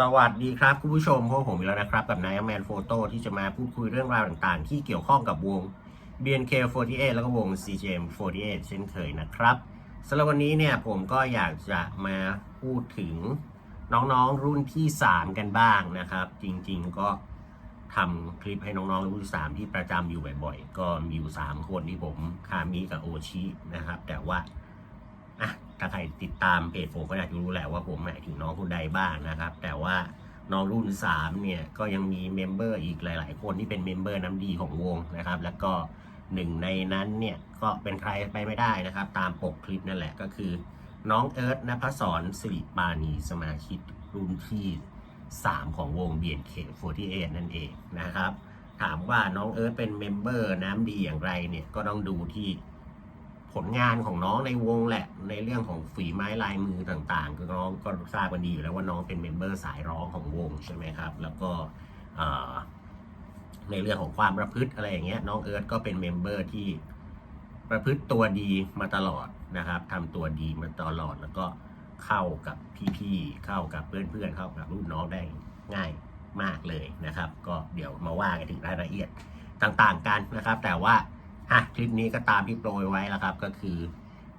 สวัสดีครับคุณผู้ชมพวกผมอีกแล้วนะครับ กับนายแมนโฟโต้ที่จะมาพูดคุยเรื่องราวต่างๆ ที่เกี่ยวข้องกับวง BNK48 แล้วก็วง CGM48 เช่นเคยนะครับสำหรับวันนี้เนี่ยผมก็อยากจะมาพูดถึงน้องๆรุ่นที่ 3 กันบ้างนะครับ จริงๆก็ทำคลิปให้น้องๆรุ่นที่3ที่ประจำอยู่บ่อยๆ ก็มีอยู่ 3 คนที่ผมคามิกับโอชินะครับ แต่ว่า ถ้าใครติดตามเพจผมก็อากจะรู้แหละว่าผมหมายถึงน้องคนใดบ้างนะครับ แต่ว่าน้องรุ่น3เนี่ยก็ยังมีเมมเบอร์อีกหลาย ๆ คนที่เป็นเมมเบอร์น้ำดีของวงนะครับ แล้วก็หนึ่งในนั้นเนี่ยก็เป็นใครไปไม่ได้นะครับ ตามปกคลิปนั่นแหละก็คือ น้องเอิร์ธนภศรสิริปานีสมาชิกรุ่นที่ 3 ของวง BNK48 นั่นเองนะครับ ถามว่าน้องเอิร์ธเป็นเมมเบอร์น้ำดีอย่างไรเนี่ยก็ต้องดูที่ ผลงานของน้องในวงแหละ ในเรื่องของฝีไม้ลายมือต่างๆคือน้องก็ทราบกันดีอยู่แล้วว่าน้องเป็นเมมเบอร์สายร้องของวงใช่ไหมครับ แล้วก็ในเรื่องของความประพฤติอะไรอย่างเงี้ยน้องเอิร์ธก็เป็นเมมเบอร์ที่ประพฤติตัวดีมาตลอดนะครับทำตัวดีมาตลอดแล้วก็เข้ากับพี่ๆเข้ากับเพื่อนๆเข้ากับรุ่นน้องได้ง่ายมากเลยนะครับ ก็เดี๋ยวมาว่ากันถึงรายละเอียดต่างๆกันนะครับ แต่ว่า อะคลิปนี้ก็ตามที่โปรยไว้แล้วครับ ก็คือ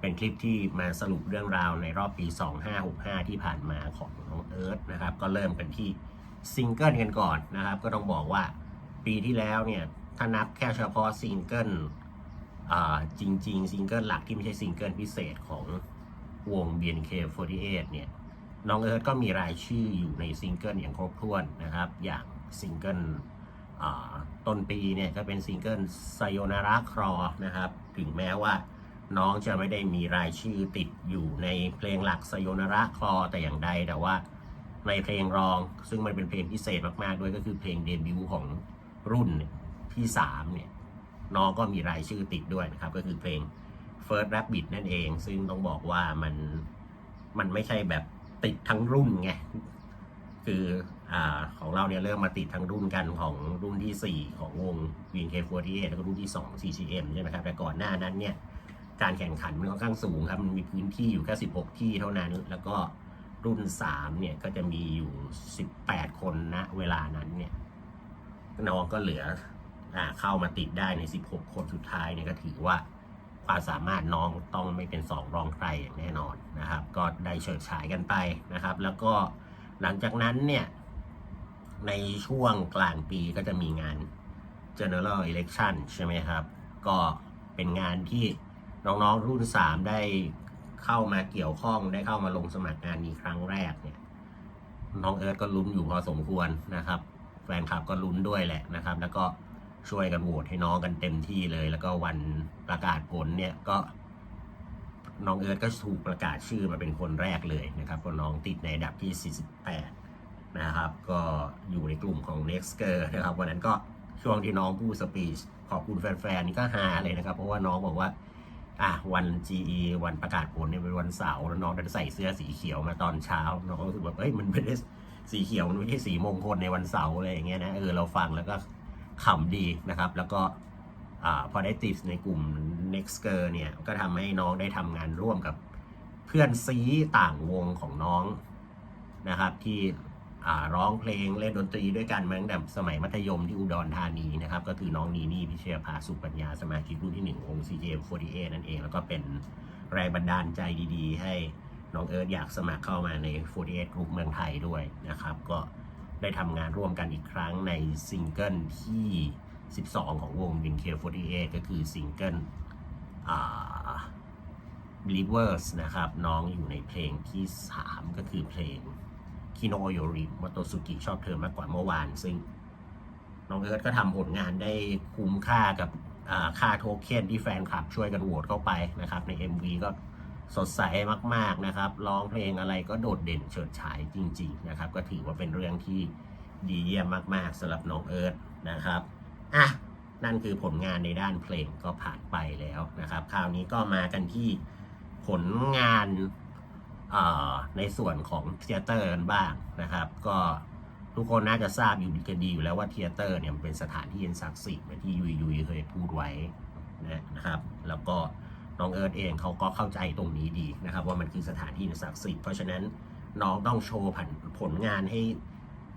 เป็นคลิปที่มาสรุปเรื่องราวในรอบปี 2565 ที่ผ่านมาของน้องเอิร์ธนะครับ ก็เริ่มกันที่ซิงเกิลกันก่อนนะครับ ก็ต้องบอกว่าปีที่แล้วเนี่ย ถ้านับแค่เฉพาะซิงเกิลจริง ๆ ซิงเกิลหลักที่ไม่ใช่ซิงเกิลพิเศษของวง BNK48 เนี่ยน้องเอิร์ธก็มีรายชื่ออยู่ในซิงเกิลอย่างครบถ้วนนะครับ อย่างซิงเกิล ต้นปีเนี่ยก็เป็นซิงเกิลไซโยนาระครอนะครับ ถึงแม้ว่าน้องจะไม่ได้มีรายชื่อติดอยู่ในเพลงหลักไซโยนาระครอแต่อย่างใดแต่ว่าในเพลงรอง ซึ่งมันเป็นเพลงพิเศษมาก ๆ ด้วยก็คือเพลงเดบิวต์ของรุ่นที่3เนี่ยน้องก็มีรายชื่อติดด้วยนะครับ ก็คือเพลง First Rabbit นั่นเอง ซึ่งต้องบอกว่ามันมันไม่ใช่แบบติดทั้งรุ่นไง คืออาของเราเนี่ยเริ่มมาติดทั้งรุ่นกันของรุ่นทีสี่4 ของวง BNK48 แล้วก็รุ่นที่ 2 CCM ใช่ไหมครับ แต่ก่อนหน้านั้นเนี่ยการแข่งขันมันค่อนข้างสูงครับ มันมีพื้นที่อยู่แค่ 16 ที่เท่านั้น แล้วก็รุ่น 3 เนี่ยก็จะมีอยู่ 18 คนณเวลานั้นเนี่ยน้องก็เหลืออ่าเข้ามาติดได้ใน 16 คนสุดท้ายเนี่ยก็ถือว่าความสามารถน้องต้องไม่เป็นสองรองใครอย่างแน่นอนนะครับ ก็ได้เฉิดฉายกันไปนะครับ แล้วก็ หลังจากนั้นเนี่ย ในช่วงกลางปีก็จะมีงาน General Election ใช่ไหมครับ ก็เป็นงานที่น้องๆรุ่น 3 ได้เข้ามาเกี่ยวข้องได้เข้ามาลงสมัครงานนี้ครั้งแรกเนี่ยน้องเอิร์ธก็ลุ้นอยู่พอสมควรนะครับ แฟนคลับก็ลุ้นด้วยแหละนะครับ แล้วก็ช่วยกันโหวตให้น้องกันเต็มที่เลย แล้วก็วันประกาศผลเนี่ยก็ น้องเอิร์ธก็ถูกประกาศชื่อมาเป็นคนแรกเลยนะครับเพราะน้องติดในอันดับที่ 48 นะครับ ก็อยู่ในกลุ่มของ Next Girl นะครับวันนั้นก็ช่วงที่น้องพูดสปีชขอบคุณแฟนๆนี่ก็ฮาเลยนะครับ เพราะว่าน้องบอกว่าอะวัน GE วันประกาศผลเนี่ยเป็นวันเสาร์แล้วน้องไดันใส่เสื้อสีเขียวมาตอนเช้า น้องก็รู้สึกแบบเอ้ยมันไม่ได้สีเขียวมันไม่ใช่สีมงคลในวันเสาร์อะไรอย่างเงี้ยนะเออเราฟังแล้วก็ขำดีนะครับ แล้วก็ อพอได้ติดในกลุ่ม Next Girl เนี่ยก็ทำให้น้องได้ทำงานร่วมกับเพื่อนซีต่างวงของน้องนะครับ ที่ร้องเพลงเล่นดนตรีด้วยกันมาตั้งแต่สมัยมัธยมที่อุดรธานีนะครับ ก็คือน้องนีนี่พิเชยภาสุปัญญาสมาชิกรุ่นที่หนึ่งวง CJM48 นั่นเอง แล้วก็เป็นแรงบันดาลใจดีๆ ให้น้องเอิร์ธอยากสมัครเข้ามาใน 48 กลุ่มเมืองไทยด้วยนะครับ ก็ได้ทำงานร่วมกันอีกครั้งในซิงเกิลที่ 12 ของวง BNK48 ก็คือซิงเกิลอ่า Believers นะครับ น้องอยู่ในเพลงที่ 3 ก็คือเพลงคิโนโยริมโตสุกิชอบเธอมากกว่าเมื่อวาน ซึ่งน้องเอิร์ธก็ทำผลงานได้คุ้มค่ากับค่าโทเค็นที่แฟนคลับช่วยกันโหวตเข้าไปนะครับ ใน MV ก็สดใสมาก ๆ นะครับ ร้องเพลงอะไรก็โดดเด่นเฉิดฉายจริง ๆ นะครับ ก็ถือว่าเป็นเรื่องที่ดีเยี่ยมมาก ๆสำหรับน้องเอิร์ธนะครับ อะนั่นคือผลงานในด้านเพลงก็ผ่านไปแล้วนะครับ คราวนี้ก็มากันที่ผลงานในส่วนของเทยเตอร์กันบ้างนะครับ ก็ทุกคนน่าจะทราบอยู่กันดีอยู่แล้วว่าเทยเตอร์เนี่ยมันเป็นสถานที่อันศักดิ์สิทธิ์เหมือนที่ยุยยุยเคยพูดไว้นะครับ แล้วก็น้องเอิร์ธเองเขาก็เข้าใจตรงนี้ดีนะครับ ว่ามันคือสถานที่ศักดิ์สิทธิ์เพราะฉะนั้นน้องต้องโชว์ผลผลงานให้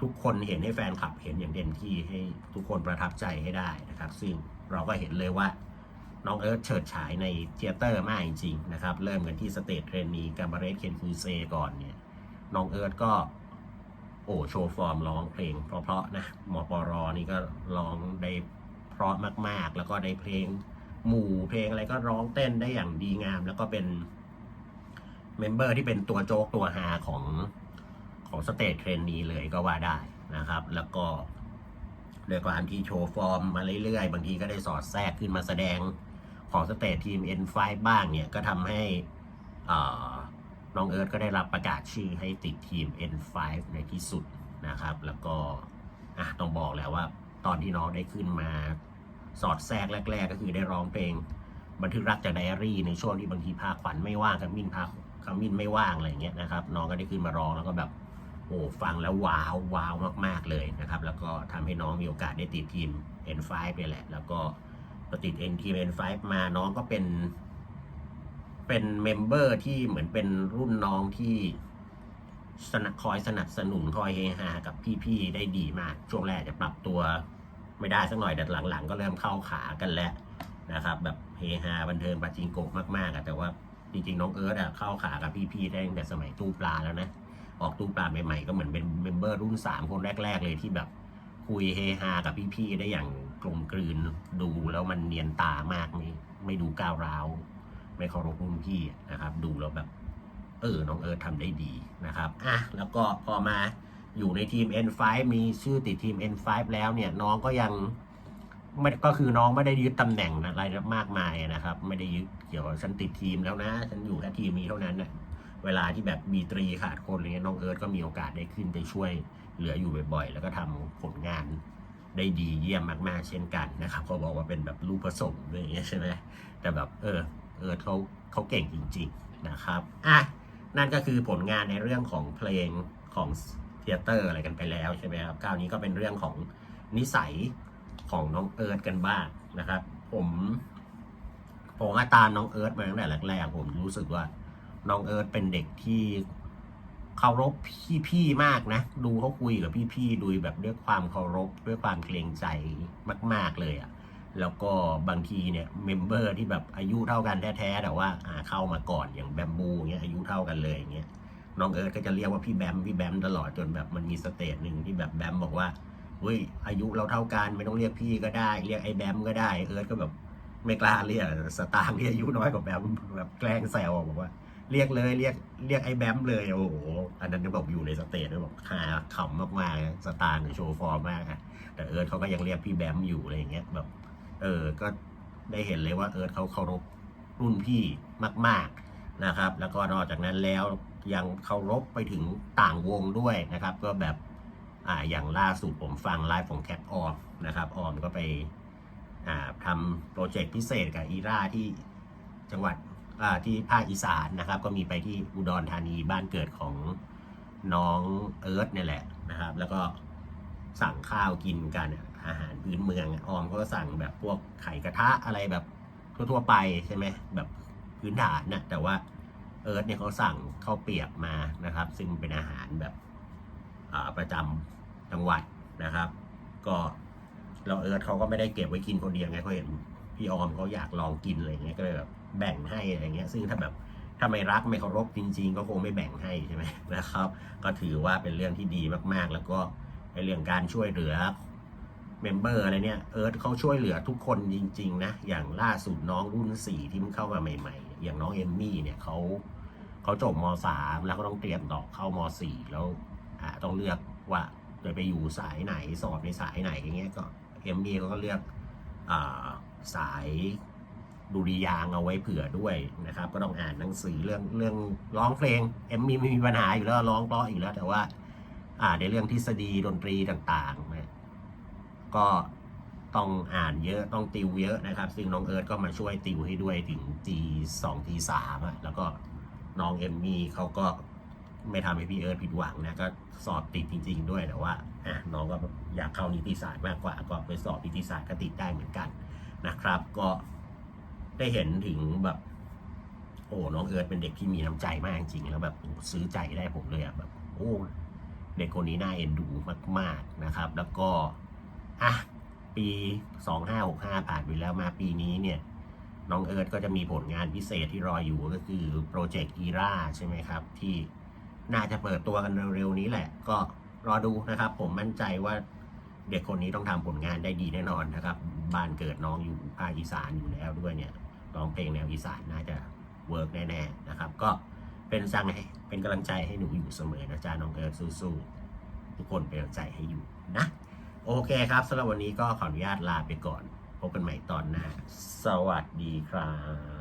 ทุกคนเห็นให้แฟนคลับเห็นอย่างเต็มที่ให้ ทุกคนประทับใจให้ได้นะครับ ซึ่งเราก็เห็นเลยว่าน้องเอิร์ธเฉิดฉายในเทเตอร์มากจริงๆนะครับ เริ่มกันที่สเตจเทรนนีกับบาเรสเคนคูเซก่อนเนี่ย น้องเอิร์ธก็โอ้โชว์ฟอร์มร้องเพลง เพราะๆนะหมอปอรอนี่ก็ร้องได้เพราะมากๆ แล้วก็ได้เพลงหมู่เพลงอะไรก็ร้องเต้นได้อย่างดีงาม แล้วก็เป็นเมมเบอร์ที่เป็นตัวโจ๊กตัวฮาของของสเตจเทรนนี้เลยก็ว่าได้นะครับ แล้วก็ ด้วยความที่โชว์ฟอร์มมาเรื่อยๆ บางทีก็ได้สอดแทรกขึ้นมาแสดงของสเตจทีม N5 บ้างเนี่ย ก็ทำให้น้องเอิร์ธก็ได้รับประกาศชื่อให้ติดทีม N5 ในที่สุดนะครับ แล้วก็ต้องบอกแล้วว่าตอนที่น้องได้ขึ้นมาสอดแทรกแรก ๆ ก็คือได้ร้องเพลงบันทึกรักจากไดอารี่ในช่วงที่บางทีพาขวัญไม่ว่างคำมินพาคำมินไม่ว่างอะไรอย่างเงี้ยนะครับ น้องก็ได้ขึ้นมาร้องแล้วก็แบบ โอ้ฟังแล้วว้าวว้าวมาก ๆเลยนะครับ แล้วก็ทำให้น้องมีโอกาสได้ติดทีม N5 ไปแหละ แล้วก็พอติด N ทีม N5 มาน้องก็เป็น เป็นเมมเบอร์ที่เหมือนเป็นรุ่นน้องที่สนับคอยสนับสนุนคอยเฮฮากับพี่ๆได้ดีมาก ช่วงแรกจะปรับตัวไม่ได้สักหน่อยแต่หลังๆ ก็เริ่มเข้าขากันแล้วนะครับ แบบเฮฮาบันเทิงปาจิงโกะมากๆอะแต่ว่าจริงๆน้องเอิร์ธอะเข้าขากับพี่ๆได้ตั้งแต่สมัยตู้ปลาแล้วนะ ออกตู้ปลาใหม่ๆ ก็เหมือนเป็นเมมเบอร์รุ่นสามคนแรก ๆ เลยที่แบบคุยเฮฮากับพี่ ๆ ได้อย่างกลมกลืนดูแล้วมันเนียนตามากไม่ไม่ดูก้าวร้าว ไม่เคารพรุ่นพี่นะครับ ดูแล้วแบบ เออ น้องเอิร์ธทำได้ดีนะครับอะแล้วก็พอมาอยู่ในทีม N5 มีชื่อติดทีม N5 แล้วเนี่ยน้องก็ยังไม่ก็คือน้องไม่ได้ยึดตำแหน่งอะไรมากมายนะครับ ไม่ได้ยึดเกี่ยวกับฉันติดทีมแล้วนะ ฉันอยู่แค่ทีมนี้เท่านั้นนะ เวลาที่แบบมีตรีขาดคนอะไรเงี้ยน้องเอิร์ธก็มีโอกาสได้ขึ้นไปช่วยเหลืออยู่บ่อยๆ แล้วก็ทำผลงานได้ดีเยี่ยมมากๆ เช่นกันนะครับเขาบอกว่าเป็นแบบลูกผสมอะไรอย่างเงี้ยใช่ไหมแต่แบบเออเออเขาเขาเก่งจริงๆนะครับอะนั่นก็คือผลงานในเรื่องของเพลงของเทเตอร์อะไรกันไปแล้วใช่ไหมครับคราวนี้ก็เป็นเรื่องของนิสัยของน้องเอิร์ธกันบ้างนะครับ ผมผมอาตามน้องเอิร์ธมาตั้งแต่แรกๆผมรู้สึกว่า น้องเอิร์ธเป็นเด็กที่เคารพพี่ๆมากนะ ดูเขาคุยกับพี่ๆดูแบบด้วยความเคารพด้วยความเกรงใจมาก ๆเลยอะ่ะแล้วก็บางทีเนี่ยเมมเบอร์ที่แบบอายุเท่ากันแท้ๆแต่ว่าอ่าเข้ามาก่อนอย่างแบมบูเงี้ยอายุเท่ากันเลยอย่างเงี้ยน้องเอิร์ธก็จะเรียกว่าพี่แบมพี่แบมตลอดจนแบบมันมีสเตจหนึ่งที่แบบแบมบอกว่าเฮ้ยอายุเราเท่ากันไม่ต้องเรียกพี่ก็ได้ เรียกไอ้แบมก็ได้เอิร์ธก็แบบไม่กล้าเรียกสตางค์ที่อายุน้อยกว่าแบมแบบแกล้งแซวบอกว่า เรียกเลยเรียกเรียกไอ้แบมเลยโอ้โหอันนั้นก็บอกอยู่ในสเตจแล้วบอกฮาขำมากๆสตางค์โชว์ฟอร์มมากอะแต่เอิร์ธเขาก็ยังเรียกพี่แบมอยู่อะไรอย่างเงี้ยแบบ เออก็ได้เห็นเลยว่าเอิร์ธเขาเคารพรุ่นพี่มาก ๆนะครับ แล้วก็นอกจากนั้นแล้วยังเคารพไปถึงต่างวงด้วยนะครับ ก็แบบอ่าอย่างล่าสุดผมฟังไลฟ์ของแคปออมนะครับออมก็ไปอ่าทำโปรเจกต์พิเศษกับอีราที่จังหวัด ที่ภาคอีสานนะครับ ก็มีไปที่อุดรธานีบ้านเกิดของน้องเอิร์ธเนี่ยแหละนะครับ แล้วก็สั่งข้าวกินกันอาหารพื้นเมืองออมก็สั่งแบบพวกไข่กระทะอะไรแบบทั่วๆไปใช่ไหมแบบพื้นฐานนะแต่ว่าเอิร์ธเนี่ยเขาสั่งข้าวเปียกมานะครับ ซึ่งเป็นอาหารแบบประจำจังหวัดนะครับ ก็เราเอิร์ธเขาก็ไม่ได้เก็บไว้กินคนเดียวไงเขาเห็นพี่ออมเขาอยากลองกินอะไรเงี้ยก็เลยแบบ แบ่งให้อะไรเงี้ยซึ่งถ้าแบบถ้าไม่รักไม่เคารพจริง ๆ ก็คงไม่แบ่งให้ใช่ไหมนะครับ ก็ถือว่าเป็นเรื่องที่ดีมากๆ แล้วก็ในเรื่องการช่วยเหลือเมมเบอร์อะไรเนี่ยเอิร์ธเขาช่วยเหลือทุกคนจริง ๆ นะ อย่างล่าสุดน้องรุ่นสี่ที่เพิ่งเข้ามาใหม่ ๆ อย่างน้องเอมมี่เนี่ยเขาเขาจบมสามแล้วก็ต้องเตรียมต่อเข้ามสี่แล้วต้องเลือกว่าจะไปอยู่สายไหนสอบในสายไหนอย่างเงี้ยก็เอมมี่เขาก็เลือกอสาย ดุริยางเอาไว้เผื่อด้วยนะครับ ก็ต้องอ่านหนังสือเรื่องเรื่องร้องเพลงเอมมี่ไม่มีปัญหาอยู่แล้วร้องเพราะอยู่แล้วแต่ว่า อ่าในเรื่องทฤษฎีดนตรีต่างๆนะก็ต้องอ่านเยอะต้องติวเยอะนะครับ ซึ่งน้องเอิร์ธก็มาช่วยติวให้ด้วยถึง G 2 G 3อะแล้วก็น้องเอมมี่เขาก็ไม่ทำให้พี่เอิร์ธผิดหวังนะก็สอบติดจริง ๆ ด้วยแต่ว่าอะน้องก็อยากเข้านิติศาสตร์มากกว่า ก็ไปสอบนิติศาสตร์ก็ติดได้เหมือนกันนะครับ ก็ ได้เห็นถึงแบบ โอ้น้องเอิร์ธเป็นเด็กที่มีน้ำใจมากจริงแล้วแบบซื้อใจได้ผมเลยอะแบบโอ้เด็กคนนี้น่าเอ็นดูมาก ๆนะครับ แล้วก็อะปี2565ผ่านไปแล้วมาปีนี้เนี่ยน้องเอิร์ธก็จะมีผลงานพิเศษที่รออยู่ก็คือโปรเจกต์อีราใช่ไหมครับ ที่น่าจะเปิดตัวกันเร็วๆนี้แหละ ก็รอดูนะครับ ผมมั่นใจว่าเด็กคนนี้ต้องทำผลงานได้ดีแน่นอนนะครับ บ้านเกิดน้องอยู่ภาคอีสานอยู่แล้วด้วยเนี่ย ร้องเพลงแนวอีสานน่าจะเวิร์กแน่ๆนะครับ ก็เป็นสังให้เป็นกำลังใจให้หนูอยู่เสมอนะจ๊ะน้องเอิร์ธสู้ๆทุกคนเป็นกำลังใจให้อยู่นะ โอเคครับสำหรับวันนี้ก็ขออนุญาตลาไปก่อน พบกันใหม่ตอนหน้า สวัสดีครั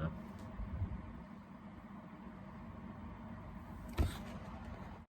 บ